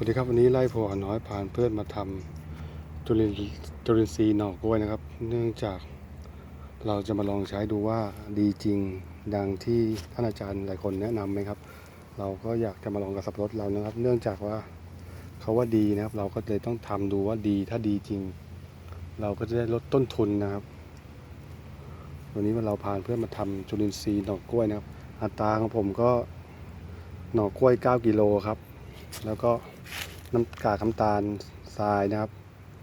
วัสดีครับวันนี้ไล่ผัวน้อยผ่านเพื่อนมาทำจุลินจุลินทรีย์หน่อกล้วยนะครับ เนื่องจากเราจะมาลองใช้ดูว่าดีจริงดังที่ท่านอาจารย์หลายคนแนะนำไหมครับ เราก็อยากจะมาลองกับสับปะรดเรานะครับ เนื่องจากว่าเขาว่าดีนะครับ เราก็เลยต้องทำดูว่าดีถ้าดีจริง เราก็จะได้ลดต้นทุนนะครับ วันนี้เราพานเพื่อนมาทำจุลินทรีย์หน่อกล้วยนะครับ อัตราของผมก็หน่อกล้วย 9กิโลครับ แล้วก็ น้ำกากน้ำตาลทรายนะครับ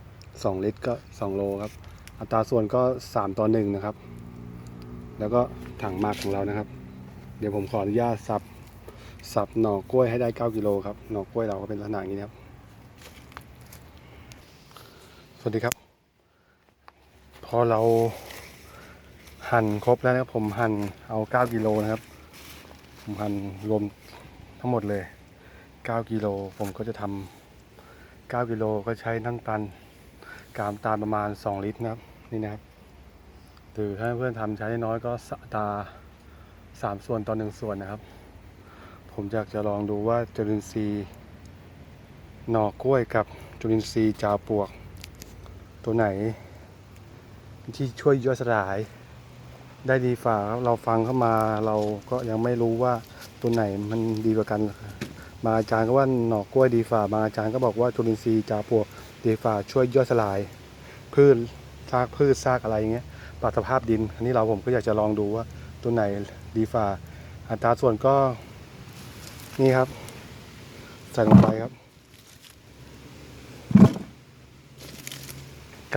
2 ลิตรก็ 2 โลครับ อัตราส่วนก็ 3 ต่อ 1 นะครับ แล้วก็ถังมากของเรานะครับ เดี๋ยวผมขออนุญาตสับสับหน่อกล้วยให้ได้ 9 กิโลครับ หน่อกล้วยเราก็เป็นลักษณะนี้นะครับ สวัสดีครับ พอเราหั่นครบแล้วนะครับ ผมหั่นเอา 9 กิโลนะครับ ผมหั่นรวมทั้งหมดเลย 9 กิโล ผมก็จะทำ 9กิโลก็ใช้น้ำตาลกามตาลประมาณ 2 ลิตรนะครับนี่นะครับหรือถ้าเพื่อนทำใช้น้อยก็สตา 3 ส่วนต่อ1ส่วนนะครับ ผมอยากจะลองดูว่าจุลินทรีย์หน่อกล้วยกับจุลินทรีย์จาปวก ตัวไหน ที่ช่วยย่อยสลาย ได้ดีฝ่าเราฟังเข้ามาเราก็ยังไม่รู้ว่าตัวไหนมันดีกว่ากัน บางอาจารย์ก็ว่าหน่อกล้วยดีฝ่าบางอาจารย์ก็บอกว่าจุลินทรีย์จาปวกดีฝ่าช่วยย่อยสลาย พืชซากพืชซากอะไรอย่างเงี้ยปรับสภาพดิน อันนี้เราผมก็อยากจะลองดูว่าตัวไหนดีฝ่าอัตราส่วนก็นี่ครับใส่ลงไปครับ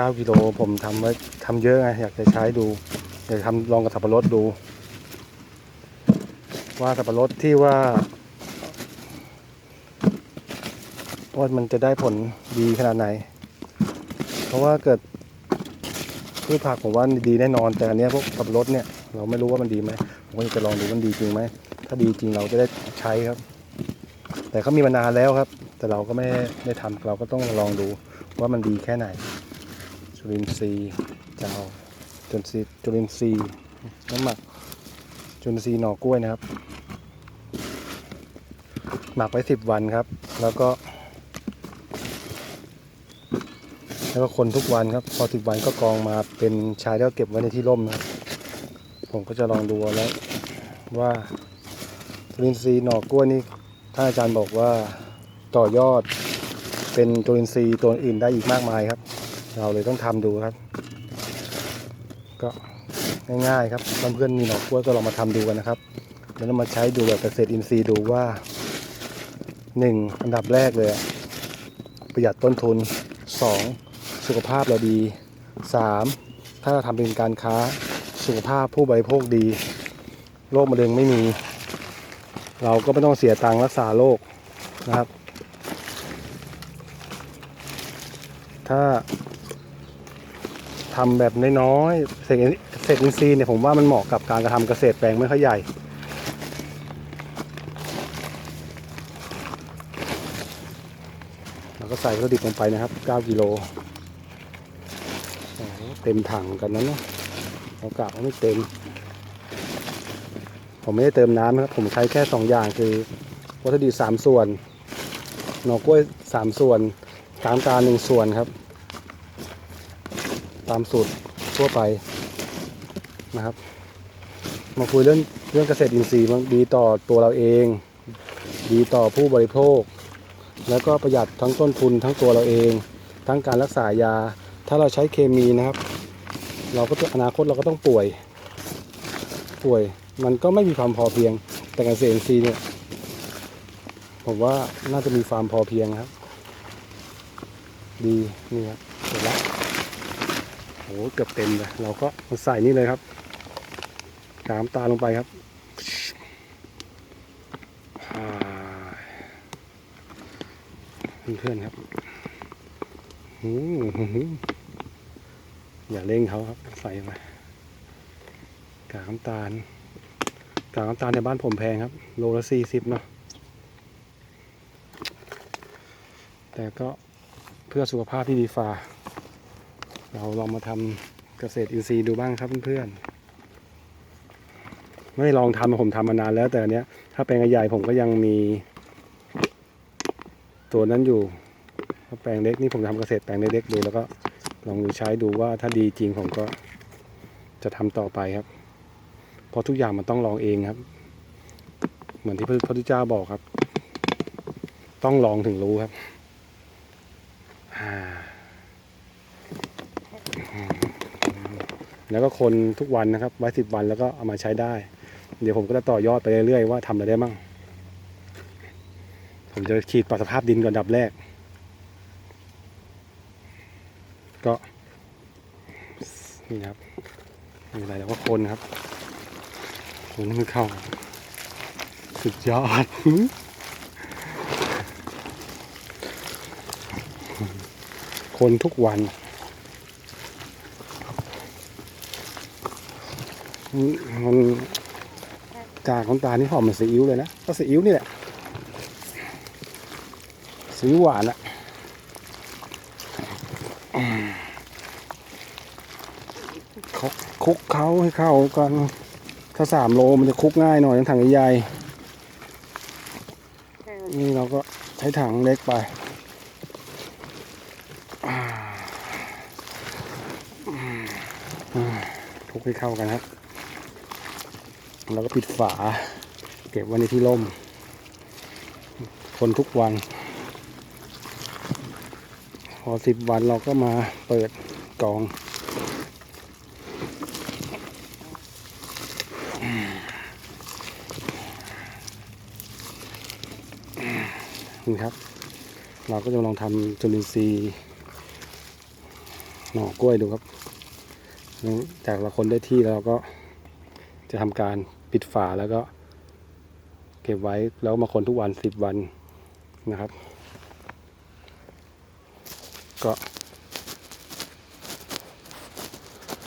9กิโลผมทำไว้ทำเยอะไงอยากจะใช้ดูอยากทำลองกับสับปะรดดู ว่าสับปะรดที่ว่า ว่ามันจะได้ผลดีขนาดไหน เพราะว่าเกิดพืชผักผมว่าดีแน่นอน แต่อันนี้พวกสับรดเนี่ย เราไม่รู้ว่ามันดีไหมผมก็จะลองดูว่ามันดีจริงไหมถ้าดีจริงเราจะได้ใช้ครับ แต่เขามีมานานแล้วครับ แต่เราก็ไม่ได้ทำเราก็ต้องลองดูว่ามันดีแค่ไหนจุลินทรีย์จะเอาจุลินทรีย์จุลินทรีย์น้ำหมักจุลินทรีย์หน่อกล้วยนะครับ หมักไว้สิบวันครับ แล้วก็ แล้วก็คนทุกวันครับ พอสิบวันก็กองมาเป็นชายแล้วเก็บไว้ในที่ร่มนะครับ ผมก็จะลองดูแล้วว่าจุลินทรีย์หน่อกล้วยนี่ท่านอาจารย์บอกว่าต่อยอดเป็นจุลินทรีย์ตัวอื่นได้อีกมากมายครับ เราเลยต้องทำดูครับ ก็ง่ายๆครับเพื่อนๆมีหน่อกล้วยก็ลองมาทำดูกันนะครับแล้วมาใช้ดูแบบเกษตรอินทรีย์ดูว่าหนึ่งอันดับแรกเลย ประหยัดต้นทุนสอง สุขภาพเราดีสามถ้าเราทำเป็นการค้าสุขภาพผู้บริโภคดี โรคมะเร็งไม่มี เราก็ไม่ต้องเสียตังค์รักษาโรคนะครับ ถ้าทำแบบน้อยๆเศษเศษอินทรีย์เนี่ยผมว่ามันเหมาะกับการกระทำเกษตรแปลงไม่ค่อยใหญ่เราก็ใส่วัตถุดิบลงไปนะครับ 9 กิโล เต็มถังกันนั้นนะเรากะว่าไม่เต็ม ผมไม่ได้เติมน้ำนะครับ ผมใช้แค่2อย่างคือวัตถุดิบ3ส่วน หน่อกล้วย3ส่วนกามกาหนึ่งส่วนครับ ตามสูตรทั่วไปนะครับ มาคุยเรื่องเรื่องเกษตรอินทรีย์ดีต่อตัวเราเอง ดีต่อผู้บริโภค แล้วก็ประหยัดทั้งต้นทุนทั้งตัวเราเอง ทั้งการรักษายา ถ้าเราใช้เคมีนะครับ เราก็อนาคตเราก็ต้องป่วย ป่วยมันก็ไม่มีความพอเพียง แต่เกษตรอินทรีย์เนี่ยผมว่าน่าจะมีความพอเพียงครับ ดีนี่ครับเสร็จแล้วโอ้โหเกือบเต็มเลยเราก็าใส่นี่เลยครับกามตาลงไปครับอ่าเพื่อนๆครับ อืม อย่าเร่งเขาครับใส่ไปกากน้ำตาลกากน้ำตาลในบ้านผมแพงครับ โลละสี่สิบเนาะแต่ก็เพื่อสุขภาพที่ดีฝ่าเราลองมาทำเกษตรอินทรีย์ดูบ้างครับเพื่อนๆไม่ลองทำผมทำมานานแล้วแต่อันเนี้ย ถ้าเป็นใหญ่ผมก็ยังมี ตัวนั้นอยู่แปลงเล็กนี่ผมทำเกษตรแปลงเล็กๆดูแล้วก็ ลองดูใช้ดูว่าถ้าดีจริงผมก็จะทำต่อไปครับ เพราะทุกอย่างมันต้องลองเองครับ เหมือนที่พระพุทธเจ้าบอกครับ ต้องลองถึงรู้ครับแล้วก็คนทุกวันนะครับ ไว้สิบวันแล้วก็เอามาใช้ได้ เดี๋ยวผมก็จะต่อยอดไปเรื่อยๆว่าทำอะไรได้มั่งผมจะฉีดปรับสภาพดินก่อนดับแรก ก็นี่ครับไมมีอะไรแล้วก็คนครับ คนให้มันเข้า สุดยอดคนทุกวันมันมันกากของตานี่หอมเหมือนซีอิ๊วเลยนะก็ซีอิ๊วนี่แหละซีอิ๊วหวานอะ คุกคลุกเขาให้เข้ากันถ้าสามโลมันจะคุกง่ายหน่อยถังใหญ่นี่เราก็ใช้ถังเล็กไปคุกให้เข้ากันครับ แล้วก็ปิดฝา เก็บไว้ในที่ร่ม คนทุกวัน อสิบวันเราก็มาเปิดกล่อง นี่ครับ เราก็จะลองทำจุลินทรีย์หน่อกล้วยดูครับ จากเราคนได้ที่แล้วเราก็จะทำการปิดฝาแล้วก็ เก็บไว้แล้วมาคนทุกวันสิบวันนะครับ ก็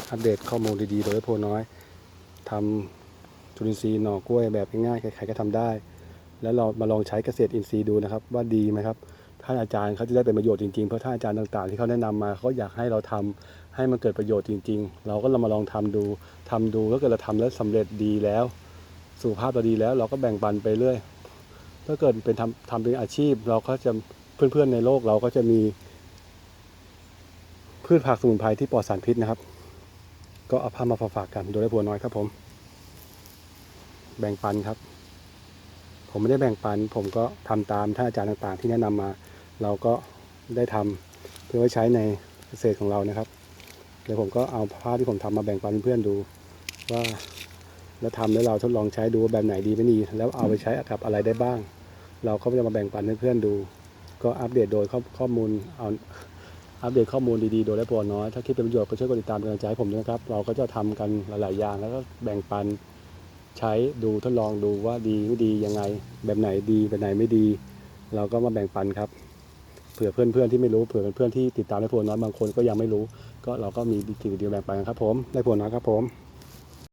อัปเดตข้อมูลดีๆ โดยโพน้อยทำจุลินทรีย์หน่อกล้วยแบบง่ายๆใครๆก็ทำได้ แล้วเรามาลองใช้เกษตรอินทรีย์ดูนะครับ ว่าดีไหมครับท่านอาจารย์เขาจะได้เป็นประโยชน์จริงๆ เพราะท่านอาจารย์ต่างๆ ที่เขาแนะนำมาเขาอยากให้เราทำให้มันเกิดประโยชน์จริง ๆ เราก็เรามาลองทำดูทำดูแล้วเกิดเราทำแล้วสำเร็จดีแล้วสุขภาพเราดีแล้วเราก็แบ่งปันไปเรื่อย ถ้าเกิดเป็นทำทำเป็นอาชีพ เราก็จะเพื่อนๆในโลกเราก็จะมี พืชผักสมุนไพรที่ปลอดสารพิษนะครับ ก็เอาพามาฝากกันโดยได้ผัวน้อยครับผม แบ่งปันครับ ผมไม่ได้แบ่งปัน ผมก็ทำตามท่านอาจารย์ต่างๆ ที่แนะนำมา เราก็ได้ทำเพื่อไว้ใช้ในเกษตรของเรานะครับเดี๋ยวผมก็เอาภาพที่ผมทำมาแบ่งปันเพื่อนดูว่าแล้วทำแล้วเราทดลองใช้ดูแบบไหนดีไม่ดี แล้วเอาไปใช้กับอะไรได้บ้าง เราก็จะมาแบ่งปันให้เพื่อนดู ก็อัปเดตโดยข้อข้อมูลเอา อัปเดตข้อมูลดีๆ โดยได้ปอน้อย ถ้าคิดเป็นประโยชน์ก็ช่วยกดติดตามกำลังใจให้ผมด้วยนะครับ เราก็จะทำกันหลายๆอย่างแล้วก็แบ่งปันใช้ดูทดลองดูว่าดีไม่ดียังไง แบบไหนดีแบบไหนไม่ดี เราก็มาแบ่งปันครับเผื่อเพื่อนๆที่ไม่รู้เผื่อเพื่อนๆที่ติดตามได้ผลน้อยบางคนก็ยังไม่รู้ ก็เราก็มีสิ่งดีๆแบ่งปันกันครับผมได้ผลน้อยครับผม